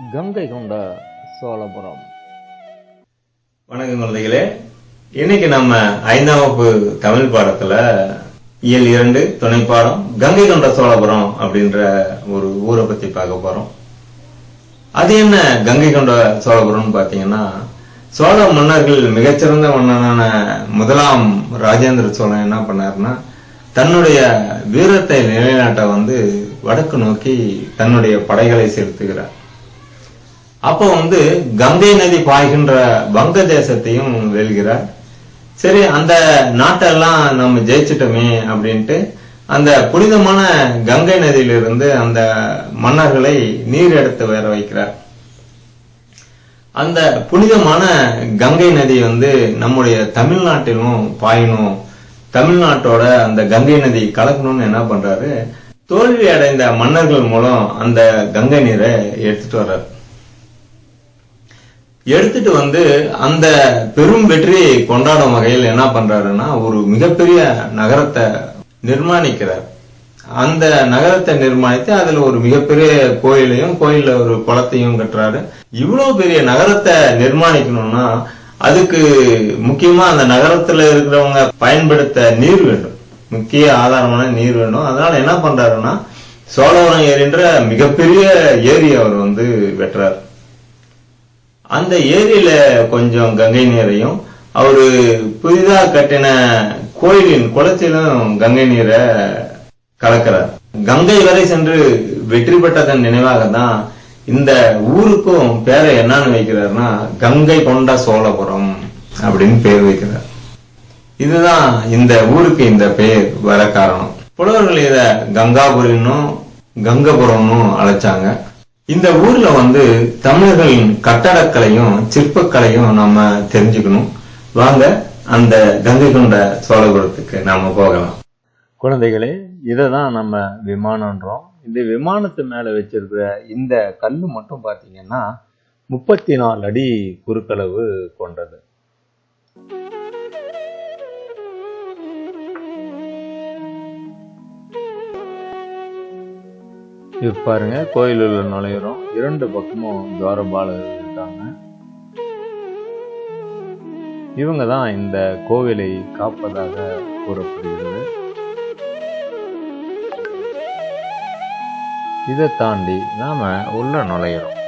கங்கை கொண்ட சோழபுரம். வணக்கம் குழந்தைகளே. இன்னைக்கு நம்ம ஐந்தாம் வகுப்பு தமிழ் பாடத்துல இயல் இரண்டு துணை பாடம் கங்கை கொண்ட சோழபுரம் அப்படின்ற ஒரு ஊரை பத்தி பார்க்க போறோம். அது என்ன கங்கை கொண்ட சோழபுரம்னு பாத்தீங்கன்னா சோழ மன்னர்கள் மிகச்சிறந்த மன்னனான முதலாம் ராஜேந்திர சோழன் என்ன பண்ணாருன்னா தன்னுடைய வீரத்தை நிலைநாட்ட வந்து வடக்கு நோக்கி தன்னுடைய படைகளை செலுத்துகிறார். அப்போ வந்து கங்கை நதி பாய்கின்ற வங்க தேசத்தையும் வெல்கிறார். சரி அந்த நாட்டெல்லாம் நம்ம ஜெயிச்சிட்டோமே அப்படின்ட்டு அந்த புனிதமான கங்கை நதியிலிருந்து அந்த மன்னர்களை நீர் எடுத்து வர வைக்கிறார். அந்த புனிதமான கங்கை நதி வந்து நம்முடைய தமிழ்நாட்டிலும் பாயணும். தமிழ்நாட்டோட அந்த கங்கை நதி கலக்கணும்னு என்ன பண்றாரு? தோல்வி அடைந்த மன்னர்கள் மூலம் அந்த கங்கை நீரை எடுத்துட்டு வர்றாரு. எடுத்துட்டு வந்து அந்த பெரும் வெற்றியை கொண்டாடும் வகையில் என்ன பண்றாருன்னா ஒரு மிகப்பெரிய நகரத்தை நிர்மாணிக்கிறார். அந்த நகரத்தை நிர்மாணித்து அதுல ஒரு மிகப்பெரிய கோயிலையும் கோயில்ல ஒரு குளத்தையும் கட்டுறாரு. இவ்வளவு பெரிய நகரத்தை நிர்மாணிக்கணும்னா அதுக்கு முக்கியமா அந்த நகரத்துல இருக்கிறவங்க பயன்படுத்த நீர் வேண்டும். முக்கிய ஆதாரமான நீர் வேண்டும். அதனால என்ன பண்றாருன்னா சோழவரம் ஏரின்ற மிகப்பெரிய ஏரி அவர் வந்து வெட்டுறாரு. அந்த ஏரியில கொஞ்சம் கங்கை நீரையும் அவரு புதிதாக கட்டின கோயிலின் குளத்திலும் கங்கை நீரை கலக்கிறார். கங்கை வரை சென்று வெற்றி பெற்றதன் நினைவாக தான் இந்த ஊருக்கும் பேரை என்னன்னு வைக்கிறாருன்னா கங்கை கொண்ட சோழபுரம் அப்படின்னு பேர் வைக்கிறார். இதுதான் இந்த ஊருக்கு இந்த பெயர் வர காரணம். புலவர்கள் இத கங்காபுரின்னும் கங்கபுரம்னு அழைச்சாங்க. இந்த ஊர்ல வந்து தமிழர்களின் கட்டடக்கலையும் சிற்பக்கலையும் நம்ம தெரிஞ்சுக்கணும். வாங்க அந்த கங்கை கொண்ட சோழபுரத்துக்கு நாம போகலாம். குழந்தைகளே இதை தான் நம்ம விமானன்றோம் இந்த விமானத்து மேலே வச்சிருக்கிற இந்த கல் மட்டும் பார்த்தீங்கன்னா முப்பத்தி நாலு அடி குறுக்களவு கொண்டது. இது பாருங்க கோயிலுள்ள நுழையிறோம். இரண்டு பக்கமும் துவாரபாலர் இருக்காங்க. இவங்க தான் இந்த கோவிலை காப்பதாக கூறப்படுகிறது. இதை தாண்டி நாம உள்ள நுழையிறோம்.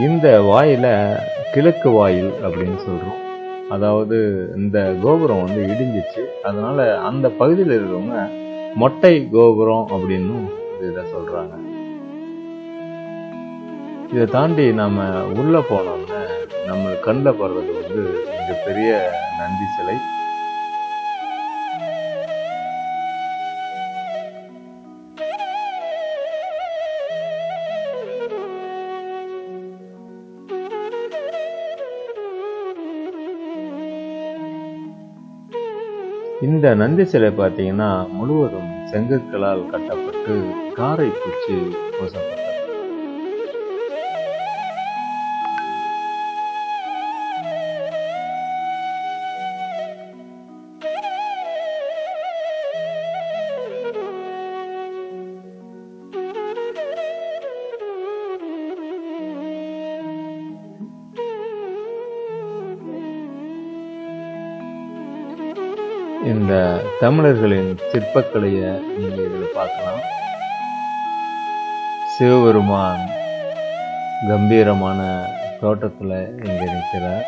இந்த வாயில கிழக்கு வாயில் அப்படின்னு சொல்றோம். அதாவது இந்த கோபுரம் வந்து இடிஞ்சிச்சு. அதனால அந்த பகுதியில் இருக்கிறவங்க மொட்டை கோபுரம் அப்படின்னு இதை சொல்றாங்க. இதை தாண்டி நம்ம உள்ள போனோம்னா நம்ம கண்ணில் படுறது வந்து மிகப்பெரிய நந்தி சிலை. இந்த நந்தி சிலை பார்த்தீங்கன்னா முழுவதும் செங்கற்களால் கட்டப்பட்டு காரை பூச்சி பூசப்பட்டது இந்த தமிழர்களின் சிற்பக்கலையை நீங்க இதில் பார்க்கலாம். சிவபெருமான் கம்பீரமான தோட்டத்தில் இங்கே நிற்கிறார்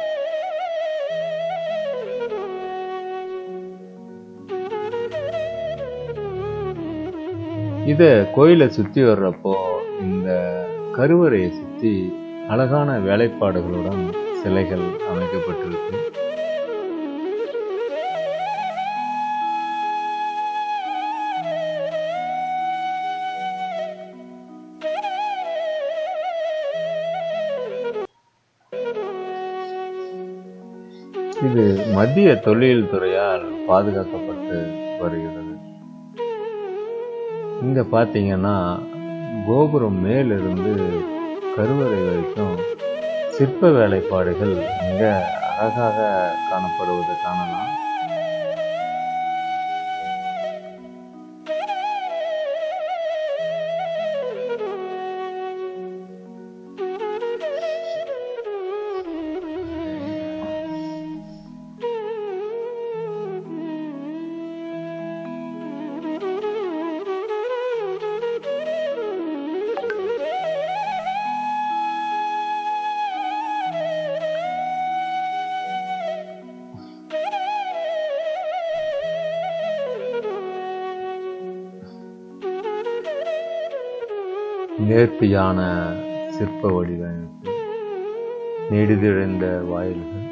இதை கோயிலை சுற்றி வர்றப்போ இந்த கருவறையை சுற்றி அழகான வேலைப்பாடுகளுடன் சிலைகள் அமைக்கப்பட்டிருக்கு. இது மத்திய தொழில் துறையால் பாதுகாக்கப்பட்டு வருகிறது. இங்க பாத்தீங்கன்னா கோபுரம் மேலிருந்து கருவறை வரைக்கும் சிற்ப வேலைப்பாடுகள் மிக அழகாக காணப்படுவதை காணலாம். நேர்த்தியான சிற்ப வடிவமைப்பு நெடுதிழந்த வாயில்கள்.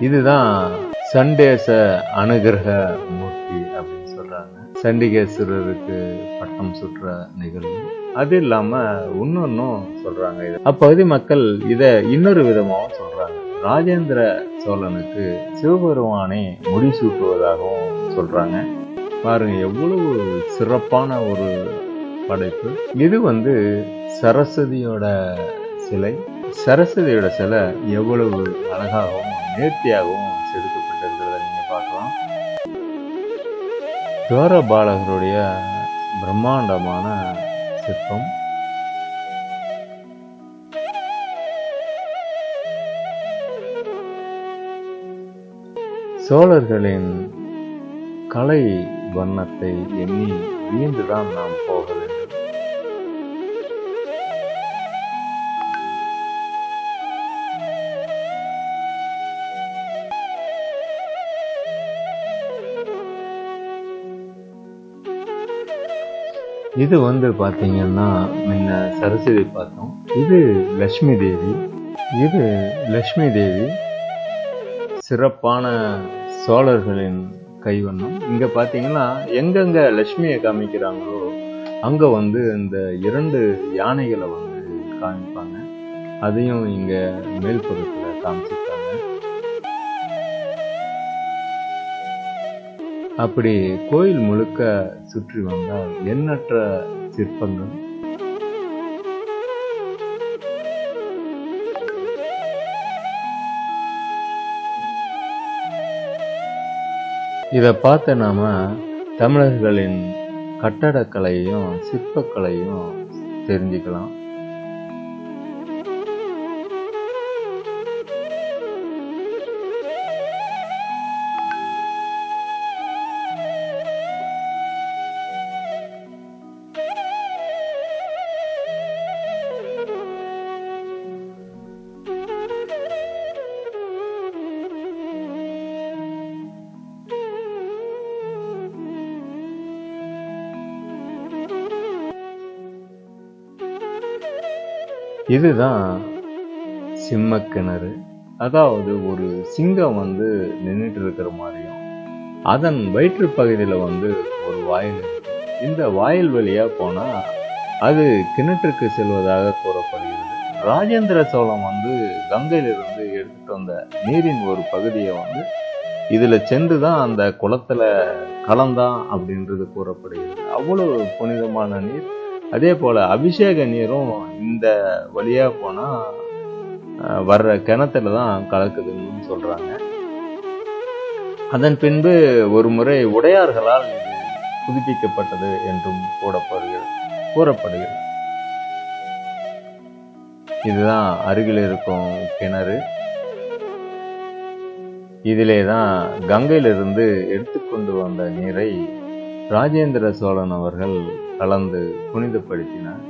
இதுதான் சண்டேச அனுகிரக மூர்த்தி அப்படின்னு சொல்றாங்க. சண்டிகேஸ்வரருக்கு பட்டம் சுற்ற நிகழ்வு. அது இல்லாம இன்னொன்னும் சொல்றாங்க இது. அப்பகுதி மக்கள் இதை இன்னொரு விதமாகவும் சொல்றாங்க. ராஜேந்திர சோழனுக்கு சிவபெருமானை முடிசூட்டுவதாகவும் சொல்றாங்க. பாருங்க எவ்வளவு சிறப்பான ஒரு படைப்பு. இது வந்து சரஸ்வதியோட சிலை. சரஸ்வதியோட சிலை எவ்வளவு அழகாகவும் நேர்த்தியாகவும் செதுக்கப்பட்டிருக்கிறத நீங்க பார்க்கலாம். துவார பாலகருடைய பிரம்மாண்டமான சிற்பம். சோழர்களின் கலை வண்ணத்தை எண்ணி வியந்துதான் நாம் போக வேண்டும் இது வந்து பாத்தீங்கன்னா முன்ன சரஸ்வதி பார்த்தோம். இது லட்சுமி தேவி. இது லட்சுமி தேவி. சிறப்பான சோழர்களின் கைவண்ணம். இங்கே பார்த்தீங்கன்னா எங்கெங்கே லட்சுமியை காமிக்கிறாங்களோ அங்கே வந்து இந்த இரண்டு யானைகளை வந்து காமிப்பாங்க. அதையும் இங்கே மேல்புறத்தில் காமிச்சிருக்காங்க. அப்படி கோயில் முழுக்க சுற்றி வந்தால் எண்ணற்ற சிற்பங்கள் இதை பார்த்து நாம் தமிழர்களின் கட்டடக்கலையும் சிற்பக்கலையும் தெரிஞ்சுக்கலாம். இதுதான் சிம்ம கிணறு. அதாவது ஒரு சிங்கம் வந்து நின்றுட்டு இருக்கிற மாதிரியும் அதன் வயிற்று பகுதியில் வந்து ஒரு வாயில் இந்த வாயில் வழியாக போனால் அது கிணற்றுக்கு செல்வதாக கூறப்படுகிறது. ராஜேந்திர சோழன் வந்து கங்கையிலிருந்து எடுத்துட்டு வந்த நீரின் ஒரு பகுதியை வந்து இதில் சென்று தான் அந்த குளத்தில் கலந்தான் அப்படின்றது கூறப்படுகிறது. அவ்வளவு புனிதமான நீர். அதே போல் அபிஷேக நீரும் இந்த வழியாக போனால் வர்ற கிணத்துல தான் கலக்குதுன்னு சொல்கிறாங்க அதன் பின்பு ஒரு முறை உடையார்களால் புதுப்பிக்கப்பட்டது என்றும் கூறப்படுகிறது கூறப்படுகிறது. இதுதான் அருகில் இருக்கும் கிணறு. இதிலே தான் கங்கையிலிருந்து எடுத்துக்கொண்டு வந்த நீரை ராஜேந்திர சோழன் அவர்கள் கலந்து புனிதப்படுத்தினார்.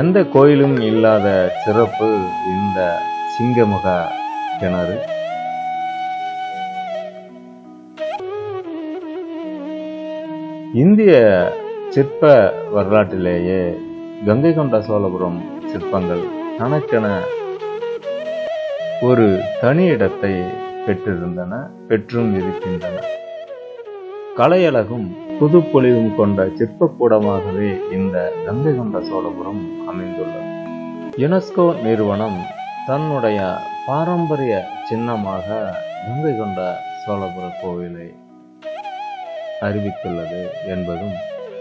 எந்த கோயிலும் இல்லாத சிறப்பு இந்த சிங்கமுக கிணறு. இந்திய சிற்ப வரலாற்றிலேயே கங்கை கொண்ட சோழபுரம் சிற்பங்கள் தனக்கென ஒரு தனி இடத்தை பெற்றிருந்தன பெற்றும் இருக்கின்றன. கலையழகும் புதுப்பொலிவும் கொண்ட சிற்பக்கூடமாகவே இந்த கங்கை கொண்ட சோழபுரம் அமைந்துள்ளது. யுனெஸ்கோ நிறுவனம் தன்னுடைய பாரம்பரிய சின்னமாக கங்கை கொண்ட சோழபுர கோவிலை அறிவித்துள்ளது என்பதும்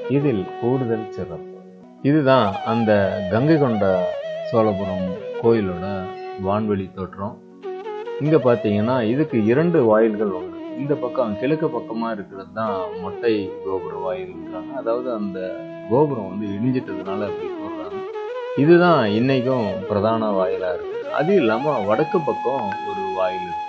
இதில் கூடுதல் சிறப்பு. இதுதான் அந்த கங்கை கொண்ட சோழபுரம் கோயிலோட வான்வெளி தோற்றம். இங்க பாத்தீங்கன்னா இதுக்கு இரண்டு வாயில்கள் உண்டு. இந்த பக்கம் கிழக்கு பக்கமா இருக்கிறது தான் மொட்டை கோபுர வாயில்ன்றாங்க. அதாவது அந்த கோபுரம் வந்து இடிஞ்சிட்டதுனால அப்படி சொல்றாங்க. இதுதான் இன்னைக்கும் பிரதான வாயிலா இருக்கு. அது இல்லாம வடக்கு பக்கம் ஒரு வாயில் இருக்கு.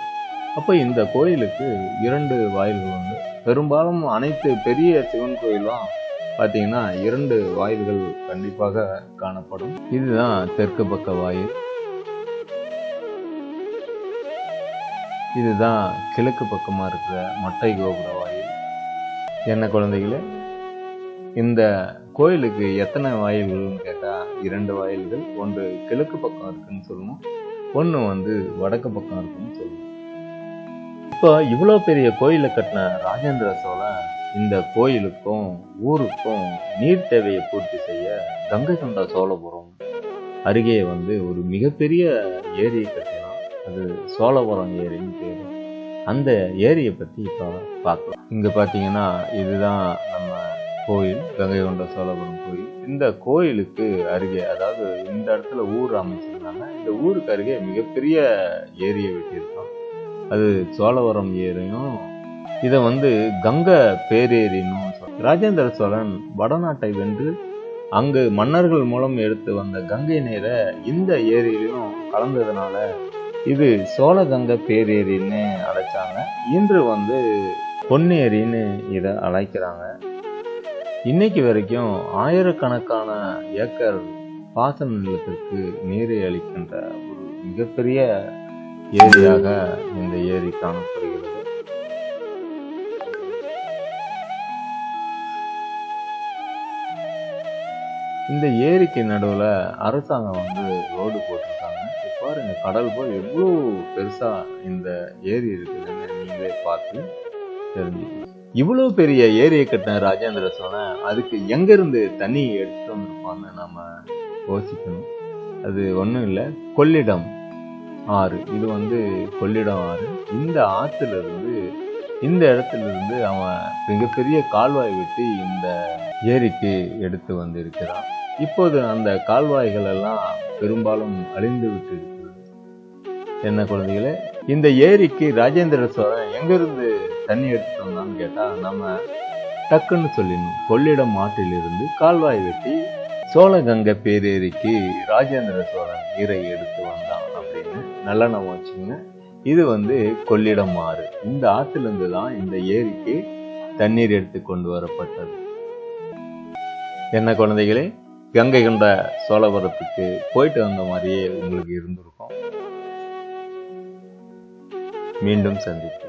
அப்ப இந்த கோயிலுக்கு இரண்டு வாயில்கள் உண்டு. பெரும்பாலும் அனைத்து பெரிய சிவன் கோயிலும் பார்த்தீங்கன்னா இரண்டு வாயில்கள் கண்டிப்பாக காணப்படும். இதுதான் தெற்கு பக்க வாயில். இதுதான் கிழக்கு பக்கமாக இருக்கிற மொட்டை கோபுர வாயில். என்ன குழந்தைகளே? இந்த கோயிலுக்கு எத்தனை வாயில்கள்னு கேட்டால் இரண்டு வாயில்கள் ஒன்று கிழக்கு பக்கம் இருக்குன்னு சொல்லணும் ஒன்று வந்து வடக்கு பக்கம் இருக்குன்னு சொல்லணும். இப்போ இவ்வளோ பெரிய கோயிலை கட்டின ராஜேந்திர சோழன் இந்த கோயிலுக்கும் ஊருக்கும் நீர் தேவையை பூர்த்தி செய்ய கங்கை கொண்ட சோழபுரம் அருகே வந்து ஒரு மிகப்பெரிய ஏரியை கட்டினான் அது சோழபுரம் ஏரின்னு பேர். அந்த ஏரியை பற்றி இப்போ பார்க்கலாம் இங்கே பார்த்தீங்கன்னா இதுதான் நம்ம கோயில் கங்கை கொண்ட சோழபுரம் கோயில். இந்த கோயிலுக்கு அருகே அதாவது இந்த இடத்துல ஊர் அமைச்சிருந்தாங்க. இந்த ஊருக்கு அருகே மிகப்பெரிய ஏரியை வெட்டியிருக்கோம். அது சோழவரம் ஏரியும் இதை வந்து கங்கை பேரேரின்னு சொல்ல ராஜேந்திர சோழன் வடநாட்டை வென்று அங்கு மன்னர்கள் மூலம் எடுத்து வந்த கங்கை நீரை இந்த ஏரியிலையும் கலந்ததுனால இது சோழகங்க பேரேரின்னு அழைச்சாங்க. இன்று வந்து பொன்னேரின்னு இதை அழைக்கிறாங்க. இன்னைக்கு வரைக்கும் ஆயிரக்கணக்கான ஏக்கர் பாசன நிலத்திற்கு நீரை அளிக்கின்ற ஒரு மிகப்பெரிய ஏரியாக இந்த ஏரி காணப்படுகிறது. இந்த ஏரிக்கு நடுவில் அரசாங்கம் வந்து ரோடு போட்டிருக்காங்க. இப்போ இந்த கடல் போல் எவ்வளோ பெருசாக இந்த ஏரி இருக்குதுன்னு நீங்களே பார்த்து தெரிஞ்சுக்கணும். இவ்வளோ பெரிய ஏரியை கட்டின ராஜேந்திர சோழன் அதுக்கு எங்கேருந்து தண்ணி எடுத்துட்டு வந்திருப்பான்னு நம்ம யோசிக்கணும். அது ஒன்றும் இல்லை. கொள்ளிடம் ஆறு. இது வந்து கொள்ளிடம் ஆறு. இந்த ஆற்றுல இருந்து இந்த இடத்துல இருந்து அவன் மிகப்பெரிய கால்வாய் வெட்டி இந்த ஏரிக்கு எடுத்து வந்திருக்கிறான். இப்போது அந்த கால்வாய்கள் எல்லாம் பெரும்பாலும் அழிந்து விட்டு இருக்கிறது என்ன குழந்தைகளே இந்த ஏரிக்கு ராஜேந்திர சோழன் எங்கிருந்து தண்ணி எடுத்துட்டு வந்தான்னு நம்ம டக்குன்னு சொல்லிடணும். கொள்ளிடம் ஆற்றிலிருந்து கால்வாய் வெட்டி சோழகங்கை பேரேரிக்கு ராஜேந்திர சோழன் நீரை எடுத்து வந்தான் அப்படின்னு நல்லா நம்ம வச்சுங்க இது வந்து கொள்ளிடம் ஆறு. இந்த ஆற்றிலிருந்து தான் இந்த ஏரிக்கு தண்ணீர் எடுத்து கொண்டு வரப்பட்டது. என்ன குழந்தைகளே? கங்கை கொண்ட சோழபுரத்துக்கு போயிட்டு வந்த மாதிரியே உங்களுக்கு இருந்திருக்கும். மீண்டும் சந்திப்போம்.